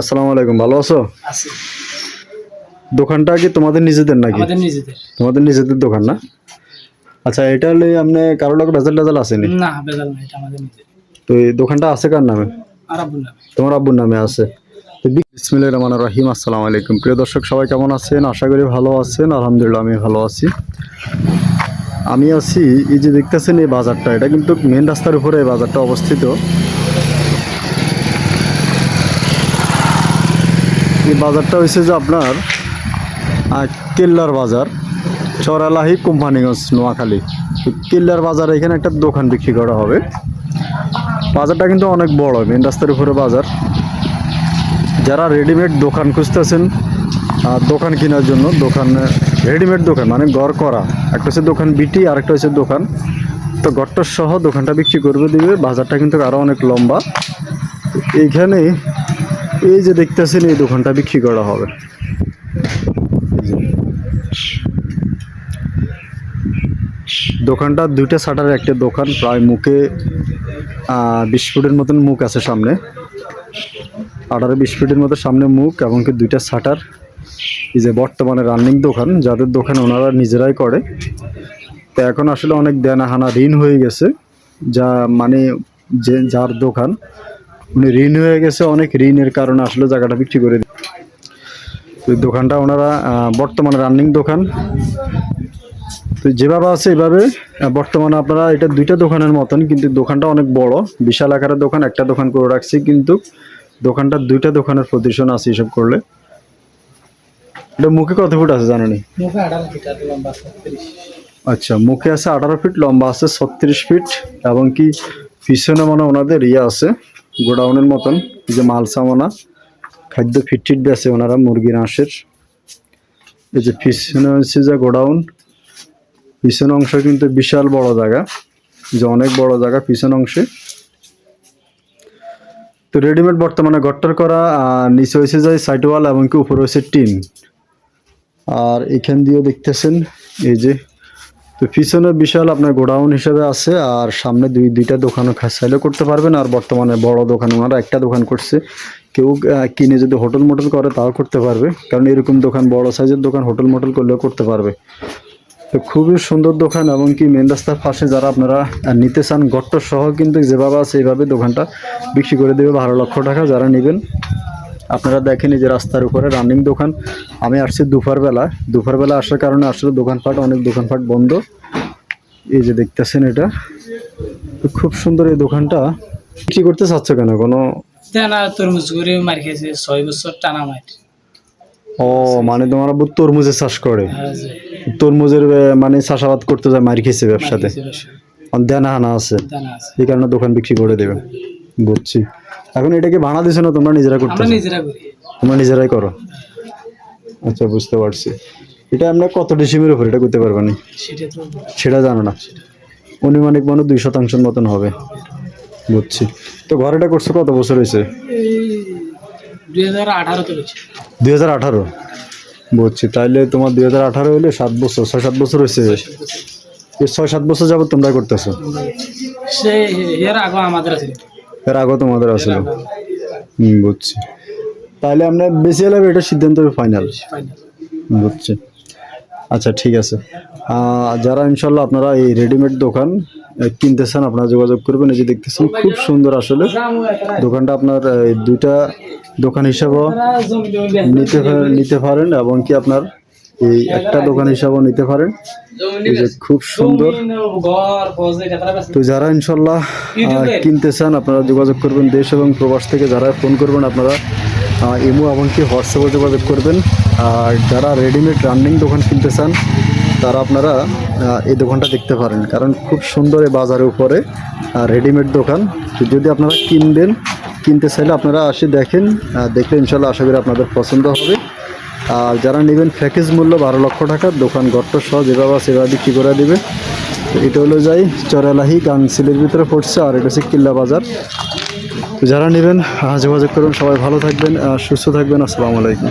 আসসালামু আলাইকুম ভালো আছো? দোকানটা কি তোমাদের নিজেদের নাকি? তোমাদের নিজেদের দোকান না? আচ্ছা এটা হলে আপনি কারও লোক রেজাল্ট আসেনি না? বেজাল না এটা আমাদের নিজেদের। তো এই দোকানটা আছে কার নামে? তোমার আব্বুর নামে আছে। রহিম আসসালামু আলাইকুম। প্রিয় দর্শক সবাই কেমন আছেন? আশা করি ভালো আছেন। আলহামদুলিল্লাহ আমি ভালো আছি। আমি আছি এই যে দেখতেছেন এই বাজারটা এটা কিন্তু মেন রাস্তার উপরে এই বাজারটা অবস্থিত। এই বাজারটা হয়েছে যে আপনার কেল্লার বাজার, চরালাহি কোম্পানিগঞ্জ, নোয়াখালী। কেল্লার বাজারে এখানে একটা দোকান বিক্রি করা হবে। বাজারটা কিন্তু অনেক বড় মেন রাস্তার উপরে বাজার। যারা রেডিমেড দোকান খুঁজতেছেন দোকান কেনার জন্য, দোকান রেডিমেড দোকান মানে ঘর করা। একটা হচ্ছে দোকান বিটি আর একটা হচ্ছে দোকান। তো গট্টর সহ দোকানটা বিক্রি করবে, দিবে। বাজারটা কিন্তু আরও অনেক লম্বা। এইখানে এই যে দেখতেছেন, এই দোকানটা বিক্রি করা হবে। দোকানটা দুইটা শাটারের একটা দোকান, প্রায় মুখে বিশ ফুটের মতন মুখ আছে সামনে। আঠারো বিশ ফুটের মতো সামনে মুখ, এবং কি দুইটা শাটার। এই যে বর্তমানে রানিং দোকান, যাদের দোকান ওনারা নিজেরাই করে। তো এখন আসলে অনেক দেনা হানা ঋণ হয়ে গেছে। যা মানে যে, যার দোকান উনি ঋণ হয়ে গেছে, অনেক ঋণের কারণে আসলে জায়গাটা বিক্রি করে দোকানটা ওনারা বর্তমানে রানিং দোকান। তো যেভাবে আছে এভাবে বর্তমানে আপনারা এটা দুইটা দোকানের মতন, কিন্তু দোকানটা অনেক বড়, বিশাল আকারের দোকান, একটা দোকান করে রাখছি, কিন্তু দোকানটা দুইটা দোকানের প্রদর্শন আছে এসব করলে। এটা মুখে কত ফুট আছে ছত্রিশ আচ্ছা মুখে আছে আঠারো ফিট, লম্বা আছে ছত্রিশ ফিট, এবং কি পিছনে মানে ওনাদের ইয়ে আছে। গোডাউনের মতন যে মাল সামানা, খাদ্য ফিট টিট বেছে ওনারা মুরগির হাঁসের এই যে পিছনে হচ্ছে যে গোডাউন, পিছন অংশ কিন্তু বিশাল বড় জায়গা যে অনেক বড় জায়গা পিছন অংশে। তো রেডিমেড বর্তমানে গট্টার করা নিচে হয়েছে যায় সাইড ওয়াল এবং কি উপরে হয়েছে টিন। আর এখান দিয়েও দেখতেছেন, এই যে তো পিছনে বিশাল আপনার গোডাউন হিসেবে আছে, আর সামনে দুই, দুইটা দোকানও চাইলে করতে পারবেন, আর বর্তমানে বড় দোকান ওনারা একটা দোকান করছে। কেউ কিনে যদি হোটেল মোটেল করে তাও করতে পারবে, কারণ এরকম দোকান, বড় সাইজের দোকান হোটেল মোটেল করলেও করতে পারবে। তো খুবই সুন্দর দোকান, এবং কি মেন রাস্তার পাশে যারা আপনারা নিতে চান গট্ট সহ কিন্তু যেভাবে আছে এইভাবে দোকানটা বিক্রি করে দেবে বারো লক্ষ টাকা যারা নেবেন। আপনারা দেখেন এই যে রাস্তার উপরে রানিং দোকান। আমি আসছি দুপুরবেলা। দুপুরবেলা আসার কারণে আসলে দোকানপাট অনেক দোকানপাট বন্ধ। এই যে দেখতেছেন এটা। খুব সুন্দর এই দোকানটা। বিক্রি করতে চাচ্ছ কেন? কোনো দেনা তরমুজ করে মার খেয়েছে ছয় বছর টানা মার। ও মানে তোমার আব্বু তরমুজের চাষ করে? হ্যাঁ তরমুজের মানে চাষাবাদ করতে যায় মার খেয়েছে ব্যবসাতে। দেনা হানা আছে। আছে। এই কারণে দোকান বিক্রি করে দেবে। বুঝছি। এখন এটাকে ভাড়া দিছো না তোমরা নিজেরা করতে নিজেরা করি। তোমরা নিজেরাই করো। আচ্ছা বুঝতে পারছি। এটা আমরা কত ডিসিমের উপর এটা করতে পারবে না? সেটা জানো না। অনুমানিক মানে দুই শতাংশের মতন হবে। বুঝছি। তো ঘরেটা করছ কত বছর হয়েছে? দুই হাজার আঠারো? বুঝছি। তাইলে তোমার দুই হাজার আঠারো হলে সাত বছর ছয় সাত বছর হয়েছে। এই ছয় সাত বছর যাবত তোমরা করতেছো? সে এর আগে আমাদের আছে। এর আগেও তোমাদের আসলে। হুম বুঝছি। তাহলে আমরা বেশি হলে এটা সিদ্ধান্ত ফাইনাল ফাইনাল বুঝছি। আচ্ছা ঠিক আছে। যারা ইনশাল্লাহ আপনারা এই রেডিমেড দোকান কিনতে চান আপনারা যোগাযোগ করবেন এই যে দেখতেছেন খুব সুন্দর আসলে। দোকানটা আপনার দুইটা দোকান হিসাবেও নিতে নিতে পারেন এবং কি আপনার এই একটা দোকান হিসাবেও নিতে পারেন খুব সুন্দর। তো যারা ইনশাল্লাহ কিনতে চান, আপনারা যোগাযোগ করবেন দেশ এবং প্রবাস থেকে। যারা ফোন করবেন, আপনারা ইমো এমনকি হোয়াটসঅ্যাপে যোগাযোগ করবেন। আর যারা রেডিমেড রান্নিং দোকান কিনতে চান, তারা আপনারা এই দোকানটা দেখতে পারেন। কারণ খুব সুন্দর এই বাজারের উপরে রেডিমেড দোকান। যদি আপনারা কিনবেন, কিনতে চাইলে আপনারা আসে দেখেন দেখলে ইনশাল্লাহ আশা করি আপনাদের পছন্দ হবে। আর যারা নেবেন প্যাকেজ মূল্য বারো লক্ষ টাকা, দোকান গট্ট সহ যেভাবে সেভাবে বিক্রি করে দেবে। এটা হলো যাই, চরালাহি কাউন্সিলের ভিতরে পড়ছে আর এটা হচ্ছে কিল্লা বাজার। যারা নেবেন যোগাযোগ করুন, সবাই ভালো থাকবেন সুস্থ থাকবেন, আসসালামু আলাইকুম।